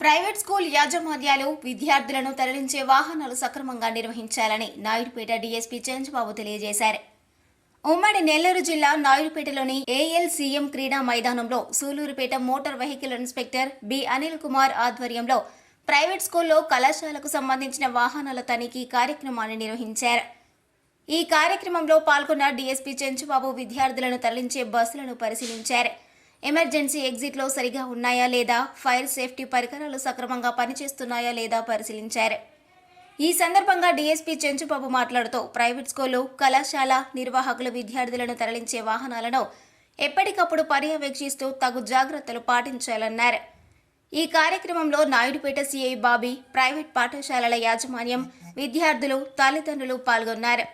Private school యాజమాన్యాలు విద్యార్థులను తరలించే వాహనాలు సక్రమంగా నిర్వహించాలని నాయుడుపేట డీఎస్పీ చంద్రబాబు తెలియజేశారు. ఉమ్మడి నెల్లూరు జిల్లా నాయుడుపేటలోని ఏఎల్సీఎం క్రీడా మైదానంలో Sullurpeta motor vehicle inspector B Anil Kumar ఆధ్వర్యంలో ప్రైవేట్ స్కూల్లో కళాశాలకు సంబంధించిన వాహనాల తనిఖీ కార్యక్రమాన్ని నిర్వహించారు. ఈ కార్యక్రమంలో పాల్గొన్న డీఎస్పీ చెంచుబాబు విద్యార్థులను తరలించే బస్సులను పరిశీలించారు. ఎమర్జెన్సీ ఎగ్జిట్లో సరిగా ఉన్నాయా లేదా? ఫైర్ సేఫ్టీ పరికరాలు సక్రమంగా పనిచేస్తున్నాయా లేదా? పరిశీలించారు. ఈ సందర్భంగా డీఎస్పీ చెంచుబాబు మాట్లాడుతూ ప్రైవేట్ స్కూలు కళాశాల నిర్వాహకులు విద్యార్థులను తరలించే వాహనాలను ఎప్పటికప్పుడు పర్యవేక్షిస్తూ తగు జాగ్రత్తలు పాటించాలన్నారు. ఈ కార్యక్రమంలో నాయుడుపేట సిఐ బాబీ ప్రైవేట్ పాఠశాలల యాజమాన్యం విద్యార్థులు తల్లిదండ్రులు పాల్గొన్నారు.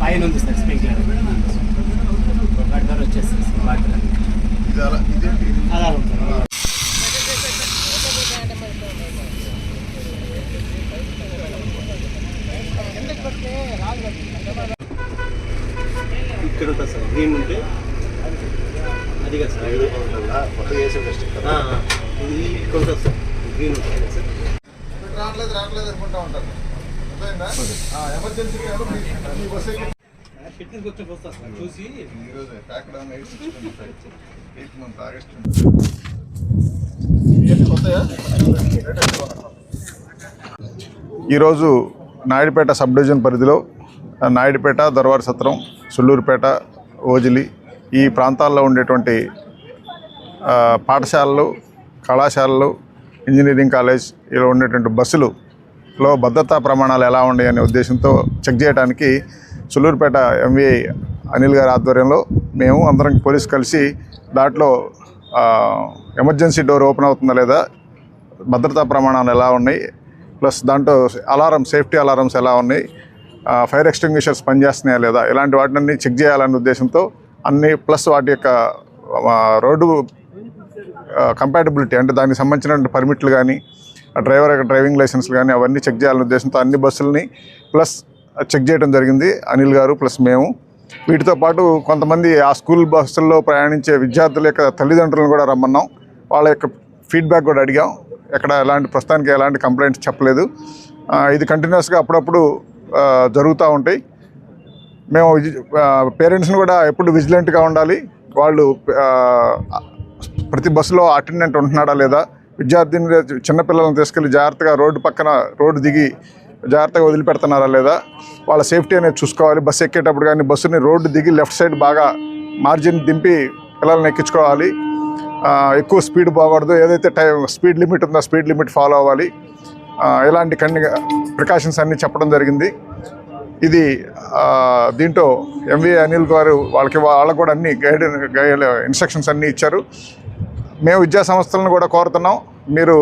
పైన ఉంది సార్ స్ప్రింక్లర్ వాటర్ వచ్చేస్తుంది సార్ వాటర్ అలారం సార్ ఇక్కడ ఉంటుంది సార్. గ్రీన్ ఉంటే అది కదా. సార్. ఇది ఇక్కడ ఉంటుంది సార్. గ్రీన్ ఉంటుంది సార్. రావట్లేదు రావట్లేదు అనుకుంటా ఉంటారు. ఎమర్జెన్సీ ఫిట్నెస్ వచ్చి వస్తా సార్. చూసి. ఈరోజు pack down eight sixty five eighth month August ఈరోజు నాయుడుపేట సబ్ డివిజన్ పరిధిలో నాయుడుపేట దొరవారి సత్రం సుళ్ళూరుపేట ఓజిలి ఈ ప్రాంతాల్లో ఉండేటువంటి పాఠశాలలు కళాశాలలు ఇంజనీరింగ్ కాలేజ్ ఇలా ఉండేటువంటి బస్సులలో భద్రతా ప్రమాణాలు ఎలా ఉన్నాయి అనే ఉద్దేశంతో చెక్ చేయడానికి సుళ్ళూరుపేట ఎంవీఐ అనిల్ గారి ఆధ్వర్యంలో మేము అందరం పోలీస్ కలిసి దాంట్లో ఎమర్జెన్సీ డోర్ ఓపెన్ అవుతుందా లేదా భద్రతా ప్రమాణాలు ఎలా ఉన్నాయి ప్లస్ దాంట్లో అలారం సేఫ్టీ అలారమ్స్ ఎలా ఉన్నాయి ఫైర్ ఎక్స్టింగ్విషర్స్ పనిచేస్తున్నాయా లేదా ఇలాంటి వాటిని చెక్ చేయాలనే ఉద్దేశంతో అన్ని ప్లస్ వాటి యొక్క రోడ్డు కంపాటబిలిటీ అంటే దానికి సంబంధించిన పర్మిట్లు కానీ డ్రైవర్ యొక్క డ్రైవింగ్ లైసెన్స్లు కానీ అవన్నీ చెక్ చేయాలనే ఉద్దేశంతో అన్ని బస్సులని ప్లస్ చెక్ చేయడం జరిగింది అనిల్ గారు ప్లస్ మేము. వీటితో పాటు కొంతమంది ఆ స్కూల్ బస్సుల్లో ప్రయాణించే విద్యార్థుల యొక్క తల్లిదండ్రులను కూడా రమ్మన్నాం. వాళ్ళ యొక్క ఫీడ్బ్యాక్ కూడా అడిగాం. ఎక్కడ ఎలాంటి ప్రస్తుతానికి ఎలాంటి కంప్లైంట్స్ చెప్పలేదు. ఇది కంటిన్యూస్గా అప్పుడప్పుడు జరుగుతూ ఉంటాయి. మేము పేరెంట్స్ని కూడా ఎప్పుడు విజిలెంట్గా ఉండాలి. వాళ్ళు ప్రతి బస్సులో అటెండెంట్ ఉంటున్నాడా లేదా? విద్యార్థిని చిన్నపిల్లలను తీసుకెళ్ళి జాగ్రత్తగా రోడ్డు పక్కన రోడ్డు దిగి జాగ్రత్తగా వదిలిపెడుతున్నారా లేదా? వాళ్ళ సేఫ్టీ అనేది చూసుకోవాలి. బస్సు ఎక్కేటప్పుడు కానీ బస్సుని రోడ్డు దిగి లెఫ్ట్ సైడ్ బాగా మార్జిన్ దింపి పిల్లల్ని ఎక్కించుకోవాలి. ఎక్కువ స్పీడ్ పోకూడదు. ఏదైతే టైం స్పీడ్ లిమిట్ ఉందో స్పీడ్ లిమిట్ ఫాలో అవ్వాలి. ఎలాంటి కన్ని ప్రికాషన్స్ అన్నీ చెప్పడం జరిగింది. ఇది దీంట్లో ఎంవి అనిల్ గారు వాళ్ళకి వాళ్ళకు కూడా అన్ని గైడ్ గైడ్ ఇన్స్ట్రక్షన్స్ అన్నీ ఇచ్చారు. మేము విద్యా సంస్థలను కూడా కోరుతున్నాం. మీరు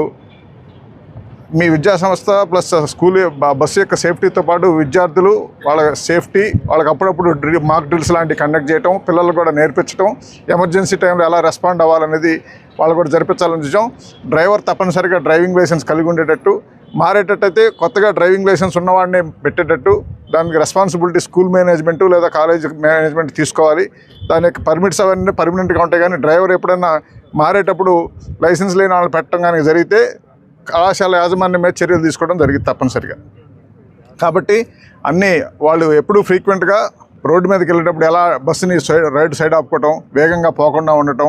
మీ విద్యా సంస్థ ప్లస్ స్కూల్ బస్సు యొక్క సేఫ్టీతో పాటు విద్యార్థులు వాళ్ళ సేఫ్టీ వాళ్ళకి అప్పుడప్పుడు డ్రి మాక్ డ్రిల్స్ లాంటివి కండక్ట్ చేయటం పిల్లలు కూడా నేర్పించడం ఎమర్జెన్సీ టైంలో ఎలా రెస్పాండ్ అవ్వాలనేది వాళ్ళు కూడా జరిపించాలని చూసాం. డ్రైవర్ తప్పనిసరిగా డ్రైవింగ్ లైసెన్స్ కలిగి ఉండేటట్టు మారేటట్టయితే కొత్తగా డ్రైవింగ్ లైసెన్స్ ఉన్నవాడిని పెట్టేటట్టు దానికి రెస్పాన్సిబిలిటీ స్కూల్ మేనేజ్మెంట్ లేదా కాలేజ్ మేనేజ్మెంట్ తీసుకోవాలి. దాని యొక్క పర్మిట్స్ అవన్నీ పర్మనెంట్గా ఉంటాయి కానీ డ్రైవర్ ఎప్పుడైనా మారేటప్పుడు లైసెన్స్ లేని వాళ్ళు పెట్టడం కానీ జరిగితే కళాశాల యాజమాన్యం మీద చర్యలు తీసుకోవడం జరిగింది తప్పనిసరిగా. కాబట్టి అన్నీ వాళ్ళు ఎప్పుడూ ఫ్రీక్వెంట్గా రోడ్డు మీదకి వెళ్ళేటప్పుడు ఎలా బస్సుని సైడ్ రైట్ సైడ్ ఆపుకోవటం వేగంగా పోకుండా ఉండటం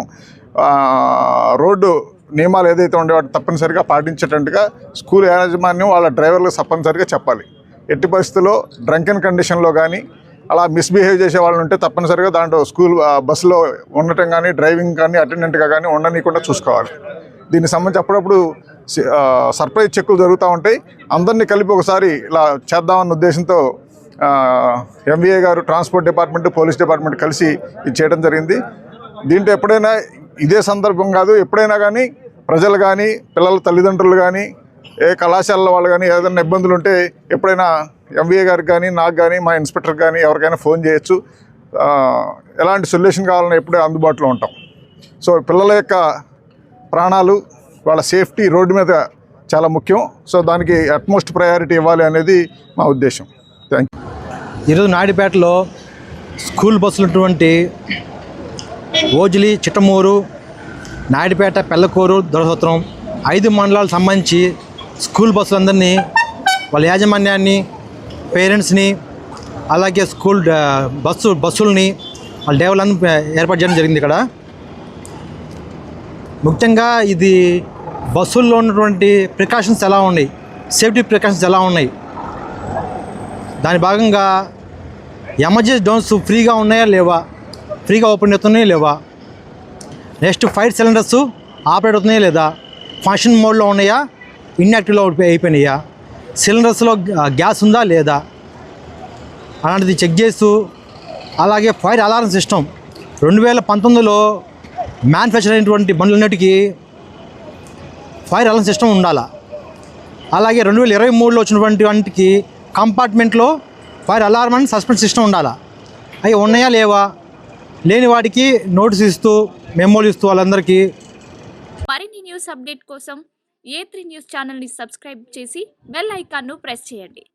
రోడ్డు నియమాలు ఏదైతే ఉండే వాటి తప్పనిసరిగా పాటించేటట్టుగా స్కూల్ యాజమాన్యం వాళ్ళ డ్రైవర్లకు తప్పనిసరిగా చెప్పాలి. ఎట్టి పరిస్థితుల్లో డ్రంకెన్ కండిషన్లో కానీ అలా మిస్బిహేవ్ చేసే వాళ్ళు ఉంటే తప్పనిసరిగా దాంట్లో స్కూల్ బస్సులో ఉండటం కానీ డ్రైవింగ్ కానీ అటెండెంట్గా కానీ ఉండనీయకుండా చూసుకోవాలి. దీనికి సంబంధించి అప్పుడప్పుడు సర్ప్రైజ్ చెక్కులు జరుగుతూ ఉంటాయి. అందరినీ కలిపి ఒకసారి ఇలా చేద్దామన్న ఉద్దేశంతో ఎంవీఏ గారు ట్రాన్స్పోర్ట్ డిపార్ట్మెంట్ పోలీస్ డిపార్ట్మెంట్ కలిసి ఇది చేయడం జరిగింది. దీంట్లో ఎప్పుడైనా ఇదే సందర్భం కాదు ఎప్పుడైనా కానీ ప్రజలు కానీ పిల్లల తల్లిదండ్రులు కానీ ఏ కళాశాలల వాళ్ళు కానీ ఏదైనా ఇబ్బందులు ఉంటే ఎప్పుడైనా ఎంవీఏ గారికి కానీ నాకు కానీ మా ఇన్స్పెక్టర్ కానీ ఎవరికైనా ఫోన్ చేయొచ్చు. ఎలాంటి సొల్యూషన్ కావాలన్నా ఎప్పుడే అందుబాటులో ఉంటాం. సో పిల్లల యొక్క ప్రాణాలు వాళ్ళ సేఫ్టీ రోడ్డు మీద చాలా ముఖ్యం. సో దానికి అట్మోస్ట్ ప్రయారిటీ ఇవ్వాలి అనేది మా ఉద్దేశం. థ్యాంక్ యూ ఈరోజు నాయుడుపేటలో స్కూల్ బస్సులు ఉన్నటువంటి ఓజిలి చిట్టమూరు నాయుడుపేట పెళ్ళకూరు దొరసత్రం ఐదు మండలాలకు సంబంధించి స్కూల్ బస్సులందరినీ వాళ్ళ యాజమాన్యాన్ని పేరెంట్స్ని అలాగే స్కూల్ బస్సు బస్సుల్ని వాళ్ళ డ్రైవర్లను ఏర్పాటు చేయడం జరిగింది ఇక్కడ. ముఖ్యంగా ఇది బస్సుల్లో ఉన్నటువంటి ప్రికాషన్స్ ఎలా ఉన్నాయి? సేఫ్టీ ప్రికాషన్స్ ఎలా ఉన్నాయి? దాని భాగంగా ఎమర్జెన్సీ డోన్స్ ఫ్రీగా ఉన్నాయా లేవా? ఫ్రీగా ఓపెన్ అవుతున్నాయా లేవా? నెక్స్ట్ ఫైర్ సిలిండర్స్ ఆపరేట్ అవుతున్నాయా లేదా? ఫంక్షన్ మోడ్లో ఉన్నాయా? ఇన్యాక్టివ్లో అయిపోయినాయా? సిలిండర్స్లో గ్యాస్ ఉందా లేదా? అలాంటిది చెక్ చేస్తూ అలాగే ఫైర్ అలారం సిస్టమ్ రెండు వేల పంతొమ్మిదిలో మ్యానుఫ్యాక్చర్ అయినటువంటి బండ్లన్నిటికీ ఫైర్ అలారం సిస్టమ్ ఉండాలా. అలాగే రెండు వేల ఇరవై మూడులో వచ్చినటువంటి వాటికి కంపార్ట్మెంట్లో fire alarm and suspense system ఉండాలా. అవి ఉన్నాయా లేవా? లేని వాటికి నోటీస్ ఇస్తూ మెమోలు ఇస్తూ వాళ్ళందరికీ మరిన్ని న్యూస్ అప్డేట్ కోసం ఏ త్రీ న్యూస్ ఛానల్ని సబ్స్క్రైబ్ చేసి బెల్ ఐకాన్ను ప్రెస్ చేయండి.